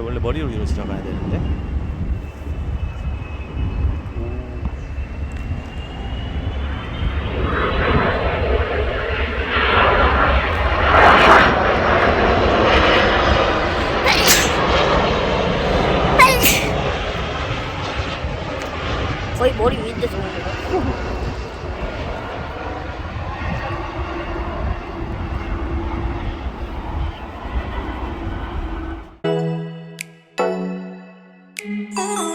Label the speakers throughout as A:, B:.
A: 원래 머리로 위로 지나가야 되는데.
B: Oh.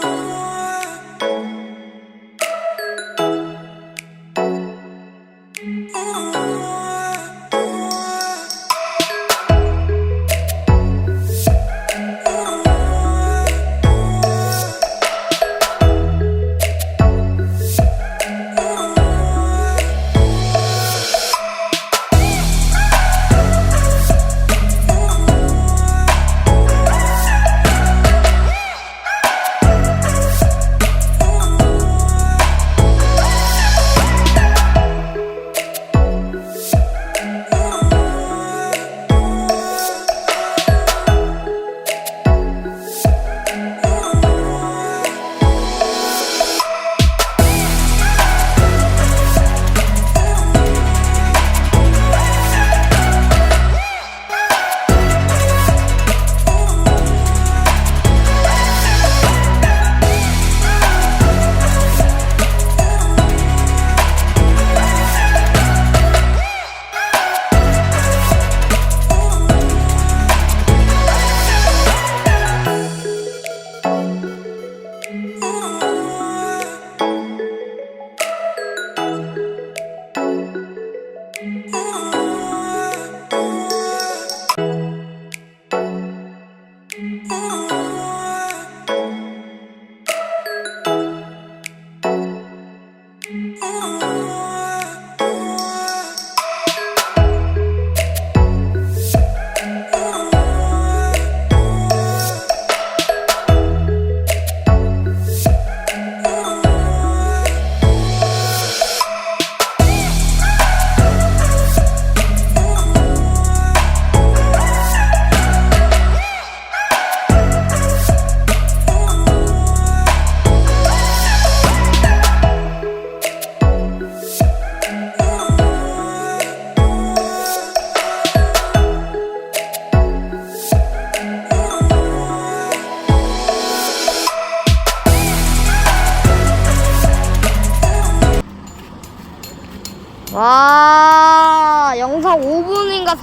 B: 와,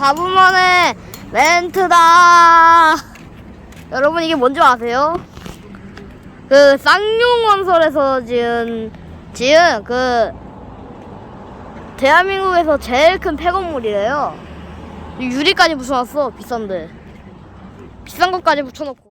B: 5분인가 4분 만에 멘트다. 여러분 이게 뭔지 아세요? 그 쌍용건설에서 지은 지은 그 대한민국에서 제일 큰 폐건물이래요. 유리까지 붙여놨어 비싼데 비싼 것까지 붙여놓고.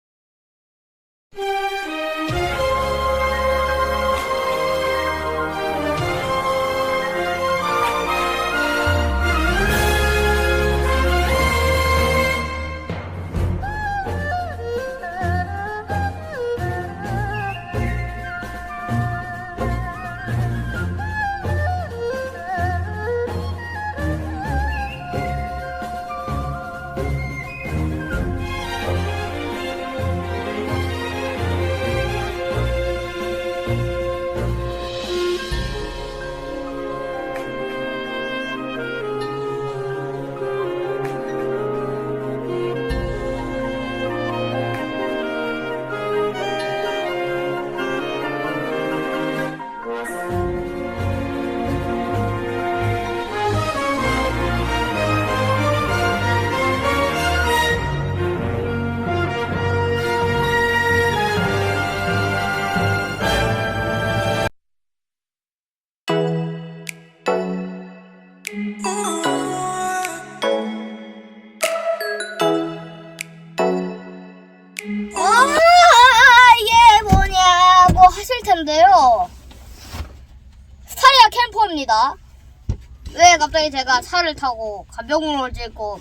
B: 갑자기 제가 차를 타고 가병으로 찍고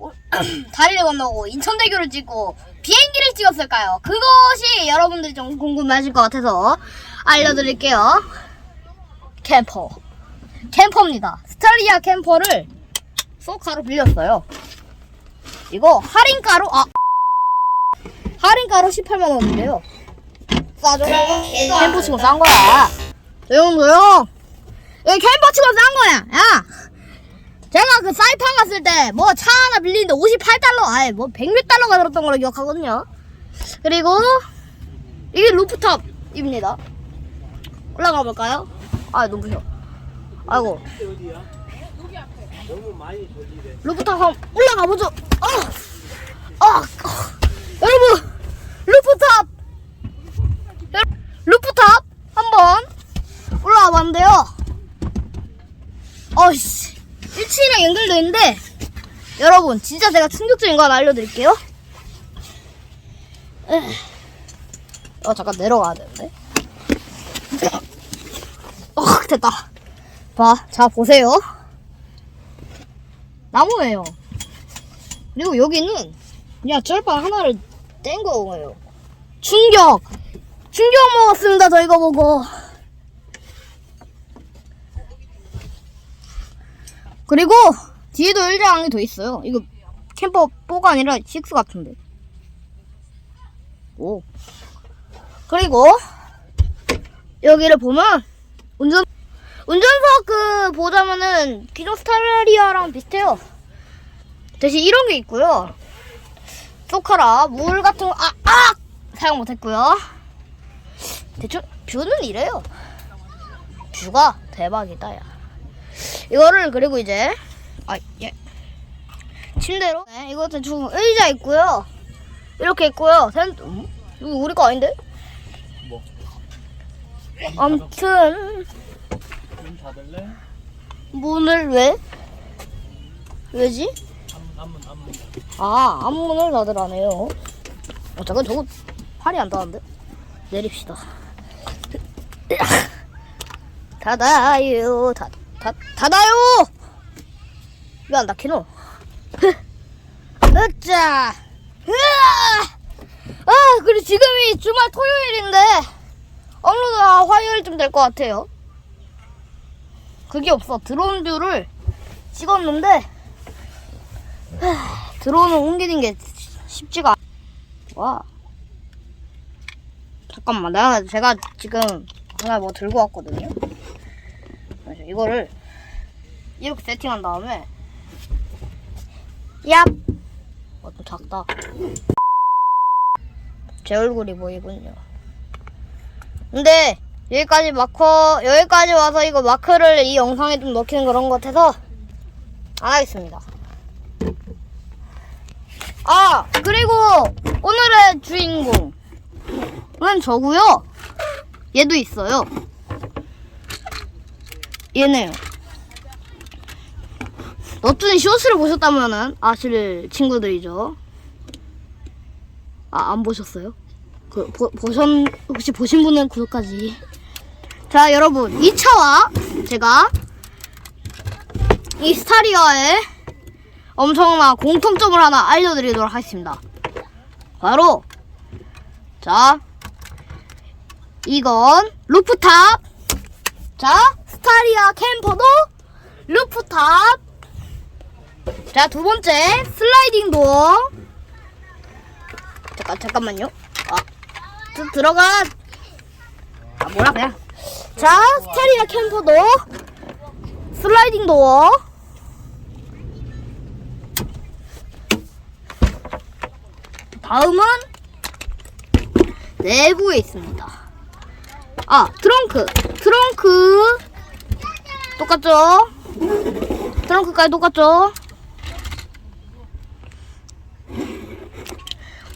B: 오- 다리를 건너고 인천대교를 찍고 비행기를 찍었을까요? 그것이 여러분들이 좀 궁금해하실 것 같아서 알려드릴게요. 캠퍼. 캠퍼입니다. 스타리아 캠퍼를 소카로 빌렸어요. 이거 할인가로 아 할인가로 18만 원인데요. 싸죠? 캠프 치고 싼 거야. 조용 조용. 여기 캠프 치고 싼 거야. 야. 제가 그 사이판 갔을 때 뭐 차 하나 빌리는데 58달러 아예 뭐 106달러가 들었던 걸로 기억하거든요. 그리고 이게 루프탑입니다. 올라가 볼까요? 아 눈부셔. 아이고. 루프탑 한번 올라가 보죠. 아, 아, 아. 여러분 루프탑 여- 루프탑 한번 올라와 봤는데요. 어이씨 1층이랑 연결돼 있는데 여러분 진짜 제가 충격적인 거 하나 알려드릴게요. 어 잠깐 내려가야 되는데. 어 됐다. 봐, 자 보세요. 나무예요. 그리고 여기는 그냥 쩔빵 하나를 뗀 거예요. 충격! 충격 먹었습니다, 저 이거 보고. 그리고 뒤에도 일장이 더 있어요. 이거 캠퍼 4가 아니라 6 같은데. 오. 그리고 여기를 보면 운전 운전석 그 보자면은 기존 스타리아랑 비슷해요. 대신 이런 게 있고요. 소카라 물 같은 거 아, 아! 사용 못했고요. 대충 뷰는 이래요. 뷰가 대박이다 야. 이거를 그리고 이제 아 예. 침대로 네, 이거 대충 의자 있고요. 이렇게 있고요. 센 음? 이거 우리 거 아닌데?
A: 뭐?
B: 아무튼
A: 문 닫을래?
B: 문을 왜? 왜지?
A: 앞문 앞문
B: 아, 앞문을 닫으라네요. 어, 잠깐 저거 팔이 안 닿는데? 내립시다. 닫아요, 닫, 닫, 닫아요! 왜 안 닫히노? 으짜! 으아! 아, 그리고 지금이 주말 토요일인데, 업로드가 화요일쯤 될 것 같아요. 그게 없어. 드론 뷰를 찍었는데, 하, 드론을 옮기는 게 쉽지가 않... 와. 잠깐만, 내가, 제가 지금 하나 뭐 들고 왔거든요. 이거를 이렇게 세팅한 다음에, 얍! 어, 좀 작다. 제 얼굴이 보이군요. 근데, 여기까지 마커, 여기까지 와서 이거 마크를 이 영상에 좀 넣기는 그런 것 같아서, 안 하겠습니다. 아, 그리고 오늘의 주인공은 저고요. 얘도 있어요. 얘네요. 너툰 쇼스를 보셨다면은 아실 친구들이죠. 아, 안 보셨어요? 그, 보, 보셨, 혹시 보신 분은 구독까지. 자, 여러분. 2차와 제가 이 스타리아의 엄청난 공통점을 하나 알려드리도록 하겠습니다. 바로 자 이건 루프탑 자 스타리아 캠퍼도 루프탑 자 두 번째 슬라이딩 도어 잠깐 잠깐만요 아 드, 들어가 아 뭐라 그냥 자 스타리아 캠퍼도 슬라이딩 도어 다음은 내부에 있습니다. 아, 트렁크. 트렁크. 똑같죠? 트렁크까지 똑같죠?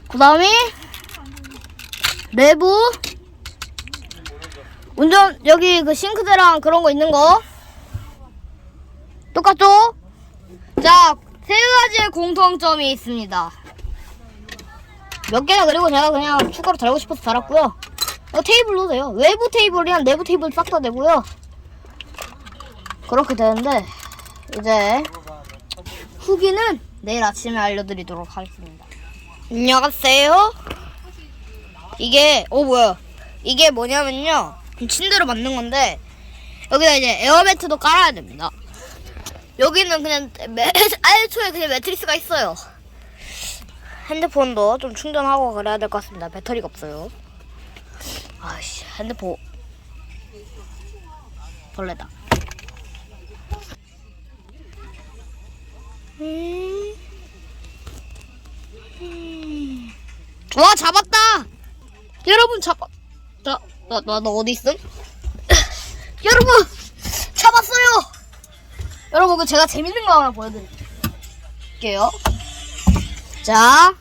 B: 그 다음에 내부 운전 여기 그 싱크대랑 그런 거 있는 거 똑같죠? 자, 세 가지의 공통점이 있습니다. 몇 개나 그리고 제가 그냥 추가로 달고 싶어서 달았고요. 이거 테이블로 돼요. 외부 테이블이랑 내부 테이블 싹 다 되고요. 그렇게 되는데 이제 후기는 내일 아침에 알려드리도록 하겠습니다. 안녕하세요. 이게 어 뭐야? 이게 뭐냐면요. 침대로 만든 건데 여기다 이제 에어매트도 깔아야 됩니다. 여기는 그냥 매, 아예초에 그냥 매트리스가 있어요. 핸드폰도 좀 충전하고 그래야 될 것 같습니다. 배터리가 없어요. 아씨 핸드폰 벌레다. 음. 음. 와 잡았다. 여러분 잡았. 나나 너 어디 있음? 여러분 잡았어요. 여러분 그 제가 재밌는 거 하나 보여드릴게요. 자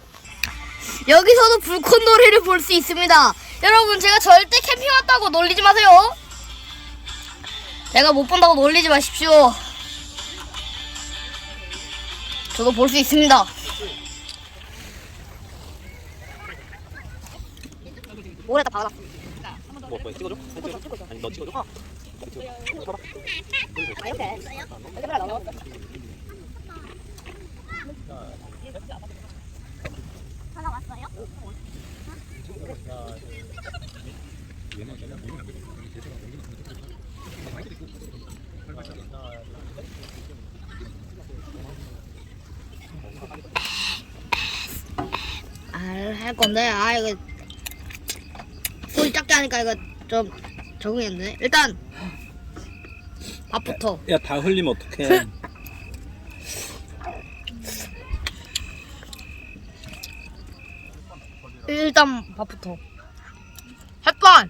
B: 여기서도 불꽃놀이를 볼 수 있습니다. 여러분 제가 절대 캠핑 왔다고 놀리지 마세요. 제가 못 본다고 놀리지 마십시오. 저도 볼 수 있습니다. 모래다 박아놨어.
A: 뭐, 뭐 찍어줘? 찍어줘? 아니 너 찍어줘?
B: 아, 이렇게. 이렇게 넣어. 하나 왔어요? 아, 할 건데, 아, 이거. 소리 작게 하니까 이거 좀 적응이 안 되네. 일단, 밥부터.
A: 야 다 흘리면 어떡해
B: 일단 밥부터. 햇반.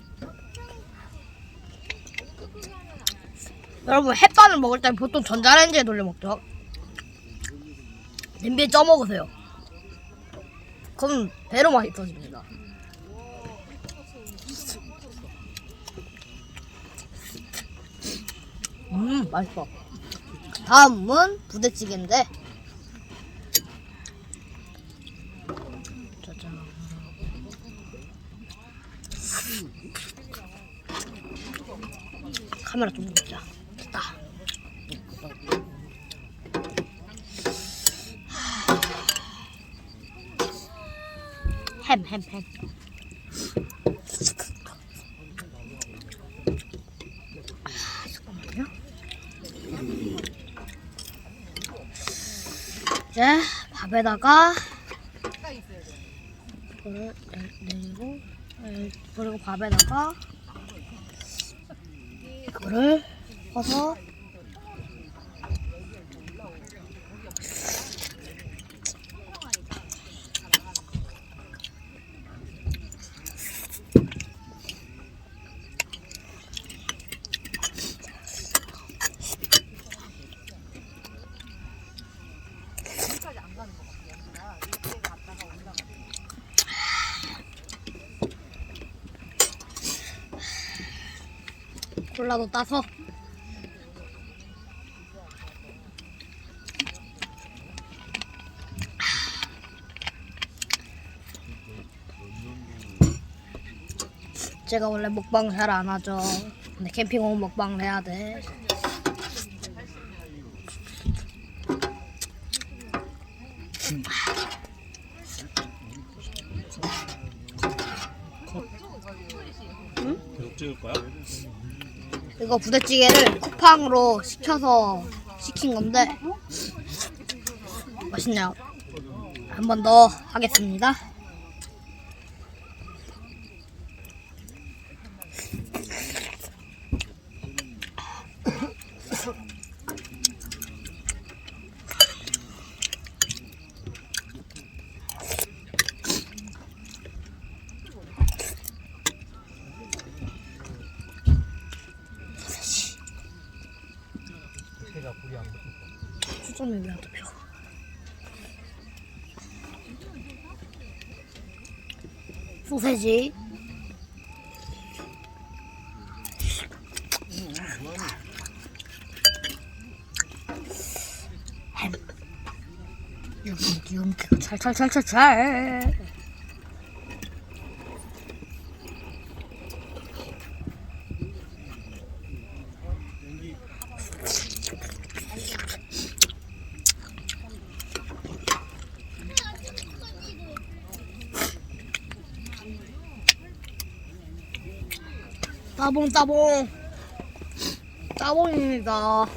B: 여러분 햇반을 먹을 때 보통 전자레인지에 돌려 먹죠. 냄비에 쪄 먹으세요. 그럼 배로 맛있어집니다. 음 맛있어. 다음은 부대찌개인데. 짜잔. 카메라 좀 보자. 햄, 햄, 햄. 아. 이제 밥에다가 이거를 내- 내리고 에, 그리고 밥에다가 이거를 퍼서 콜라도 따서 제가 원래 먹방 잘 안 하죠. 근데 캠핑 오면 먹방을 해야 돼.
A: 계속 찍을 거야?
B: 이거 부대찌개를 쿠팡으로 시켜서 시킨 건데 맛있네요. 한 번 더 하겠습니다.
A: 제가 불이 안
B: 수점이 왜안 잡혀? 소세지. 햄. 여기 윤기가 찰찰찰찰찰. 따봉 따봉 따봉입니다.